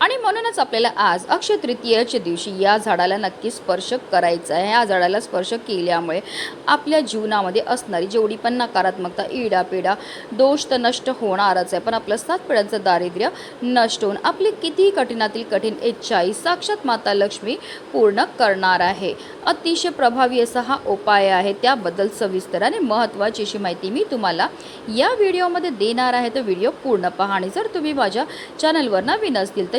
आणि म्हणूनच आपल्याला आज अक्षय तृतीयाच्या दिवशी या झाडाला नक्की स्पर्श करायचा आहे. या झाडाला स्पर्श केल्यामुळे आपल्या जीवनामध्ये असणारी जेवढी पण नकारात्मकता इडापिडा दोष तर नष्ट होणारच आहे. पण आपलं सात पिढ्यांचं दारिद्र्य नष्ट होऊन आपली कितीही कठीणातील कठीण इच्छाही साक्षात माता लक्ष्मी पूर्ण करणार आहे. अतिशय प्रभावी असा हा उपाय आहे. त्याबद्दल सविस्तर आणि महत्त्वाची अशी माहिती मी तुम्हाला या व्हिडिओमध्ये देणार आहे. तर व्हिडिओ पूर्ण पहा आणि जर तुम्ही माझ्या चॅनलवर नवीन असतील तर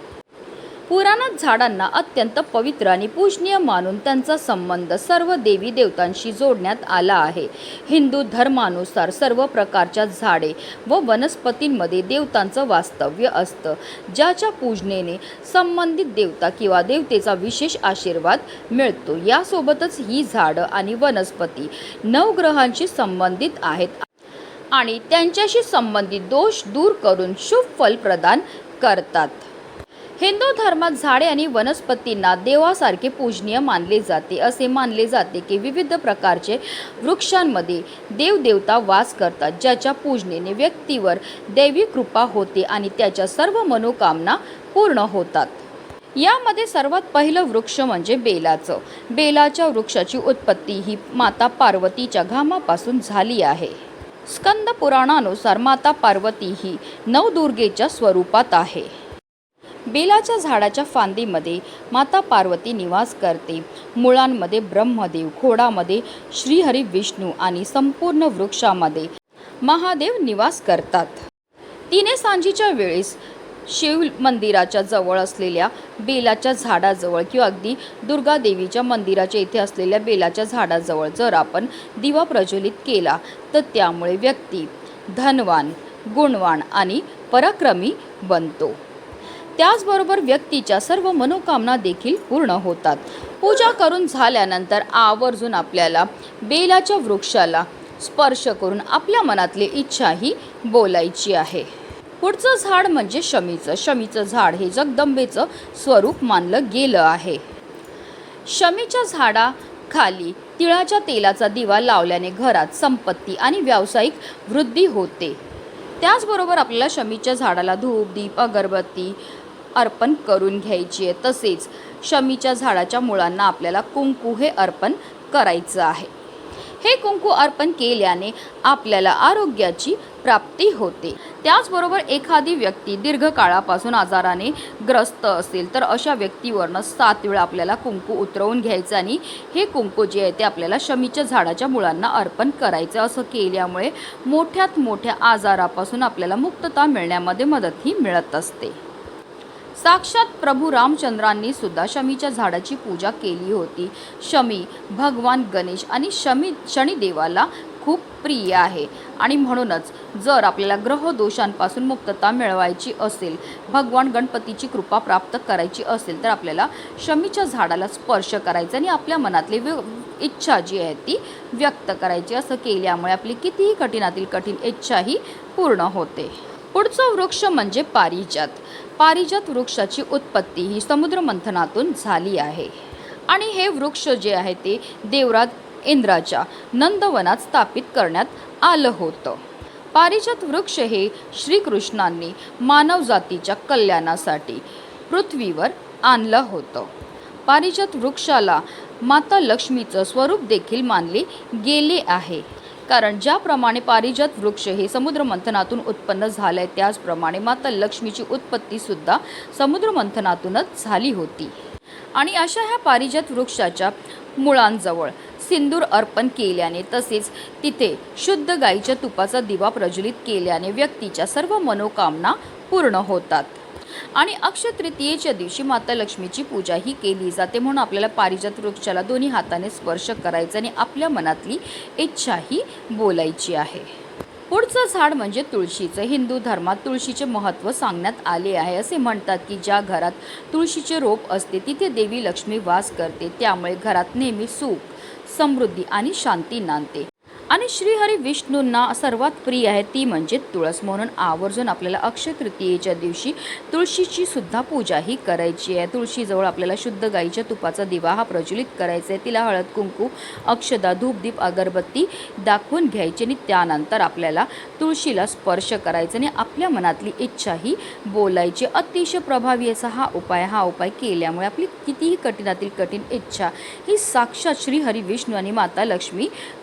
पुराणात झाडांना अत्यंत पवित्र आणि पूजनीय मानून त्यांचा संबंध सर्व देवी देवतांशी जोडण्यात आला आहे. हिंदू धर्मानुसार सर्व प्रकारच्या झाडे व वनस्पतींमध्ये देवतांचं वास्तव्य असतं. ज्याच्या पूजनेने संबंधित देवता किंवा देवतेचा विशेष आशीर्वाद मिळतो. यासोबतच ही झाडं आणि वनस्पती नवग्रहांशी संबंधित आहेत आणि त्यांच्याशी संबंधित दोष दूर करून शुभ फल प्रदान करतात. हिंदू धर्मात झाडे आणि वनस्पतींना देवासारखे पूजनीय मानले जाते. असे मानले जाते की विविध प्रकारचे वृक्षांमध्ये देवदेवता वास करतात ज्याच्या पूजनेने व्यक्तीवर दैवी कृपा होते आणि त्याच्या सर्व मनोकामना पूर्ण होतात. यामध्ये सर्वात पहिलं वृक्ष म्हणजे बेलाचं. बेलाच्या वृक्षाची उत्पत्ती ही माता पार्वतीच्या घामापासून झाली आहे. स्कंद पुराणानुसार माता पार्वती ही नवदुर्गेच्या स्वरूपात आहे. बेलाच्या झाडाच्या फांदीमध्ये माता पार्वती निवास करते. मुळांमध्ये ब्रह्मदेव खोडामध्ये श्रीहरी विष्णू आणि संपूर्ण वृक्षामध्ये महादेव निवास करतात. तिने सांजीच्या वेळेस शिव मंदिराच्या जवळ असलेल्या बेलाच्या झाडाजवळ किंवा अगदी दुर्गा देवीच्या मंदिराच्या इथे असलेल्या बेलाच्या झाडाजवळ जर आपण दिवा प्रज्वलित केला तर त्यामुळे व्यक्ती धनवान गुणवान आणि पराक्रमी बनतो. त्याचबरोबर व्यक्तीच्या सर्व मनोकामना देखील पूर्ण होतात. पूजा करून झाल्यानंतर आवर्जून आपल्याला बेलाच्या वृक्षाला स्पर्श करून आपल्या मनातली इच्छाही बोलायची आहे. पुढचं झाड म्हणजे शमीचं. शमीचं झाड हे जगदंबेचं स्वरूप मानलं गेलं आहे. शमीच्या झाडाखाली तिळाच्या तेलाचा दिवा लावल्याने घरात संपत्ती आणि व्यावसायिक वृद्धी होते. त्याचबरोबर आपल्याला शमीच्या झाडाला धूप दीप अगरबत्ती अर्पण करून घ्यायची आहे. तसेच शमीच्या झाडाच्या मुळांना आपल्याला कुंकू हे अर्पण करायचं आहे. हे कुंकू अर्पण केल्याने आपल्याला आरोग्याची प्राप्ती होते. त्याचबरोबर एखादी व्यक्ती दीर्घकाळापासून आजाराने ग्रस्त असेल तर अशा व्यक्तीवरनं सात वेळा आपल्याला कुंकू उतरवून घ्यायचं आणि हे कुंकू जे आहे ते आपल्याला शमीच्या झाडाच्या मुळांना अर्पण करायचं असं केल्यामुळे मोठ्यात मोठ्या आजारापासून आपल्याला मुक्तता मिळण्यामध्ये मदतही मिळत असते. साक्षात प्रभू रामचंद्रांनी सुद्धा शमीच्या झाडाची पूजा केली होती. शमी भगवान गणेश आणि शमी शनिदेवाला खूप प्रिय आहे. आणि म्हणूनच जर आपल्याला ग्रह दोषांपासून मुक्तता मिळवायची असेल भगवान गणपतीची कृपा प्राप्त करायची असेल तर आपल्याला शमीच्या झाडाला स्पर्श करायचा आणि आपल्या मनातली व्य इच्छा जी आहे ती व्यक्त करायची. असं केल्यामुळे आपली कितीही कठीणातील कठीण इच्छाही पूर्ण होते. पुढचं वृक्ष म्हणजे पारिजात. पारिजात वृक्षाची उत्पत्ती ही समुद्र मंथनातून झाली आहे. आणि हे वृक्ष जे आहे ते देवराज इंद्राच्या नंदवनात स्थापित करण्यात आलं होतं. पारिजात वृक्ष हे श्रीकृष्णांनी मानवजातीच्या कल्याणासाठी पृथ्वीवर आणलं होतं. पारिजात वृक्षाला माता लक्ष्मीचं स्वरूप देखील मानले गेले आहे. कारण ज्याप्रमाणे पारिजात वृक्ष हे समुद्र मंथनातून उत्पन्न झालंय त्याचप्रमाणे माता लक्ष्मीची उत्पत्ती सुद्धा समुद्र मंथनातूनच झाली होती. आणि अशा ह्या पारिजात वृक्षाच्या मुळांजवळ सिंदूर अर्पण केल्याने तसेच तिथे शुद्ध गाईच्या तुपाचा दिवा प्रज्वलित केल्याने व्यक्तीच्या सर्व मनोकामना पूर्ण होतात. आणि अक्षय तृतीयेच्या दिवशी माता लक्ष्मीची पूजा ही केली जाते म्हणून आपल्याला पारिजात वृक्षाला दोन्ही हाताने स्पर्श करायचा आणि आपल्या मनातली इच्छाही बोलायची आहे. पुढचं झाड म्हणजे तुळशीचं. हिंदू धर्मात तुळशीचे महत्त्व सांगण्यात आले आहे. असे म्हणतात की ज्या घरात तुळशीचे रोप असते तिथे देवी लक्ष्मी वास करते. त्यामुळे घरात नेहमी सुख समृद्धी आणि शांती नांदते. आणि श्रीहरी विष्णूंना सर्वात प्रिय आहे ती म्हणजे तुळस. म्हणून आवर्जून आपल्याला अक्षय तृतीयेच्या दिवशी तुळशीची सुद्धा पूजा ही करायची आहे. तुळशीजवळ आपल्याला शुद्ध गाईच्या तुपाचा दिवा हा प्रज्वलित करायचा आहे. तिला हळद कुंकू अक्षदा धूपदीप अगरबत्ती दाखवून घ्यायची आणि त्यानंतर आपल्याला तुळशीला स्पर्श करायचा आणि आपल्या मनातली इच्छाही बोलायची. अतिशय प्रभावी असा हा उपाय हा उपाय केल्यामुळे आपली कितीही कठीणातील कठीण इच्छा ही साक्षात श्री हरी विष्णू आणि माता लक्ष्मी